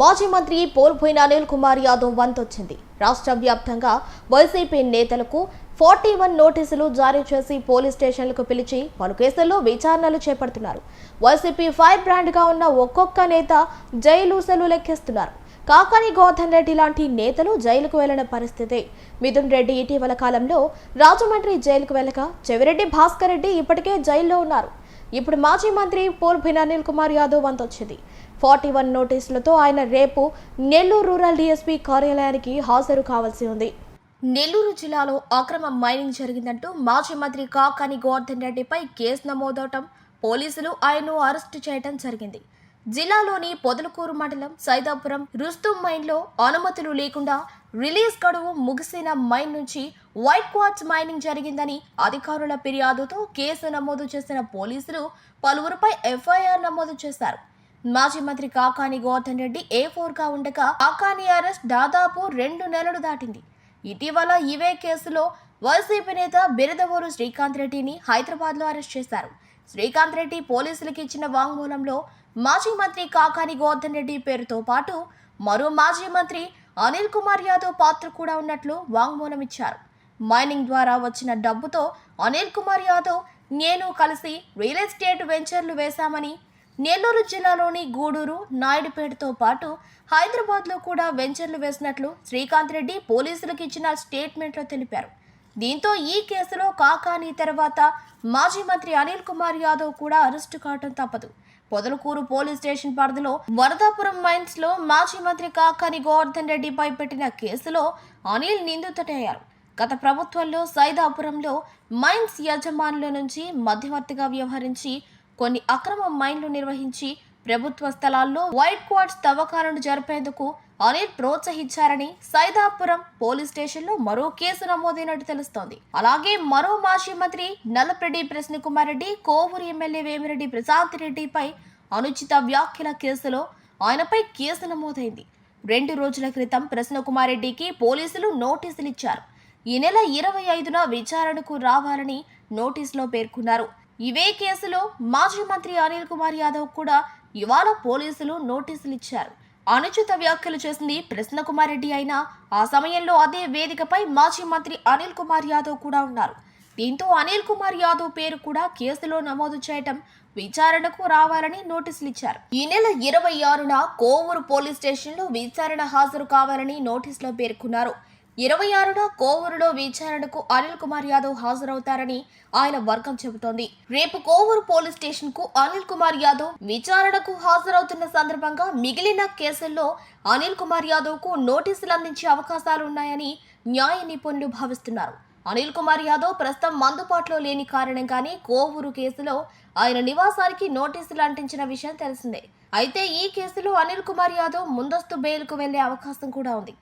మాజీ మంత్రి పోల్పోయిన అనిల్ కుమార్ యాదవ్ వంతొచ్చింది. రాష్ట్ర వ్యాప్తంగా వైసీపీ నేతలకు ఫార్టీ వన్ నోటీసులు జారీ చేసి పోలీస్ స్టేషన్లకు పిలిచి పలు కేసుల్లో విచారణలు చేపడుతున్నారు. వైసీపీ ఫైర్ బ్రాండ్గా ఉన్న ఒక్కొక్క నేత జైలూసలు లెక్కిస్తున్నారు. కాకాని గోవర్ధన్ రెడ్డి లాంటి నేతలు జైలుకు వెళ్ళిన పరిస్థితి. మిథున్ రెడ్డి ఇటీవల కాలంలో రాజమండ్రి జైలుకు వెళ్ళక చెవిరెడ్డి భాస్కర్ రెడ్డి ఇప్పటికే జైల్లో ఉన్నారు. ఇప్పుడు మాజీ మంత్రి పోల్భిన్ అనిల్ కుమార్ యాదవ్ వంతొచ్చింది. ఫార్టీ వన్ నోటీసులతో ఆయన రేపు నెల్లూరు రూరల్ డీఎస్పీ కార్యాలయానికి హాజరు కావాల్సి ఉంది. నెల్లూరు జిల్లాలో అక్రమ మైనింగ్ జరిగిందంటూ మాజీ మంత్రి కాకాని గోవర్ధన్ రెడ్డిపై కేసు నమోదవటం పోలీసులు ఆయన్ను అరెస్టు చేయడం జరిగింది. జిల్లాలోని పొదలకూరు మండలం సైదాపురం రుస్తుం మైన్లో అనుమతులు లేకుండా రిలీజ్ గడువు ముగిసిన మైన్ నుంచి వైట్ క్వార్ట్స్ మైనింగ్ జరిగిందని అధికారుల ఫిర్యాదుతో కేసు నమోదు చేసిన పోలీసులు పలువురుపై ఎఫ్ఐఆర్ నమోదు చేశారు. మాజీ మంత్రి కాకాని గౌతమ్ రెడ్డి ఏ ఫోర్గా ఉండగా కాకాని అరెస్ట్ దాదాపు రెండు నెలలు దాటింది. ఇటీవల ఇవే కేసులో వైసీపీ నేత బిరదవూరు శ్రీకాంత్ రెడ్డిని హైదరాబాద్లో అరెస్ట్ చేశారు. శ్రీకాంత్ రెడ్డి పోలీసులకు ఇచ్చిన వాంగ్మూలంలో మాజీ మంత్రి కాకాని గోవర్ధన్ రెడ్డి పేరుతో పాటు మరో మాజీ మంత్రి అనిల్ కుమార్ యాదవ్ పాత్ర కూడా ఉన్నట్లు వాంగ్మూలం ఇచ్చారు. మైనింగ్ ద్వారా వచ్చిన డబ్బుతో అనిల్ కుమార్ యాదవ్ నేను కలిసి రియల్ ఎస్టేట్ వెంచర్లు వేశామని నెల్లూరు జిల్లాలోని గూడూరు నాయుడుపేటతో పాటు హైదరాబాద్లో కూడా వెంచర్లు వేసినట్లు శ్రీకాంత్ రెడ్డి పోలీసులకు ఇచ్చిన స్టేట్మెంట్లో తెలిపారు. దీంతో ఈ కేసులో కాకాని తర్వాత మాజీ మంత్రి అనిల్ కుమార్ యాదవ్ కూడా అరెస్టు కావడం తప్పదు. పొదలకూరు పోలీస్ స్టేషన్ పరిధిలో వరదాపురం మైన్స్లో మాజీ మంత్రి కాకాని గోవర్ధన్ రెడ్డిపై పెట్టిన కేసులో అనిల్ నిందితుడయ్యారు. గత ప్రభుత్వంలో సైదాపురంలో మైన్స్ యజమానుల నుంచి మధ్యవర్తిగా వ్యవహరించి కొన్ని అక్రమ మైన్లు నిర్వహించి ప్రభుత్వ స్థలాల్లో వైట్ క్వార్ట్స్ తవ్వకాలను జరిపేందుకు అనిల్ ప్రోత్సహించారని సైదాపురం పోలీస్ స్టేషన్లో మరో కేసు నమోదైనట్టు తెలుస్తోంది. అలాగే మరో మాజీ మంత్రి నల్లప్రెడ్డి ప్రశ్న కుమార్ రెడ్డి కోవూరు ఎమ్మెల్యే వేమిరెడ్డి ప్రశాంత్ రెడ్డిపై అనుచిత వ్యాఖ్యల కేసులో ఆయనపై కేసు నమోదైంది. రెండు రోజుల క్రితం ప్రశ్న కుమార్ రెడ్డికి పోలీసులు నోటీసులు ఇచ్చారు. ఈ నెల ఇరవై ఐదున విచారణకు రావాలని నోటీసులో పేర్కొన్నారు. ఇవే కేసులో మాజీ మంత్రి అనిల్ కుమార్ యాదవ్ కూడా ఇవాళ పోలీసులు నోటీసులు ఇచ్చారు. అనుచిత వ్యాఖ్యలు చేసింది ప్రశ్న కుమార్ రెడ్డి అయినా ఆ సమయంలో అదే వేదికపై మాజీ మంత్రి అనిల్ కుమార్ యాదవ్ కూడా ఉన్నారు. దీంతో అనిల్ కుమార్ యాదవ్ పేరు కూడా కేసులో నమోదు చేయటం విచారణకు రావాలని నోటీసులు ఇచ్చారు. ఈ నెల ఇరవై ఆరున కోవూరు పోలీస్ స్టేషన్లో విచారణ హాజరు కావాలని నోటీసులో పేర్కొన్నారు. ఇరవై ఆరున కోవూరులో విచారణకు అనిల్ కుమార్ యాదవ్ హాజరవుతారని ఆయన వర్గం చెబుతోంది. రేపు కోవూరు పోలీస్ స్టేషన్కు అనిల్ కుమార్ యాదవ్ విచారణకు హాజరవుతున్న సందర్భంగా మిగిలిన కేసుల్లో అనిల్ కుమార్ యాదవ్కు నోటీసులు అందించే అవకాశాలున్నాయని న్యాయ నిపుణులు భావిస్తున్నారు. అనిల్ కుమార్ యాదవ్ ప్రస్తుతం మందుబాటులో లేని కారణంగానే కోవూరు కేసులో ఆయన నివాసానికి నోటీసులు అంటించిన విషయం తెలిసిందే. అయితే ఈ కేసులో అనిల్ కుమార్ యాదవ్ ముందస్తు బెయిల్కు వెళ్ళే అవకాశం కూడా ఉంది.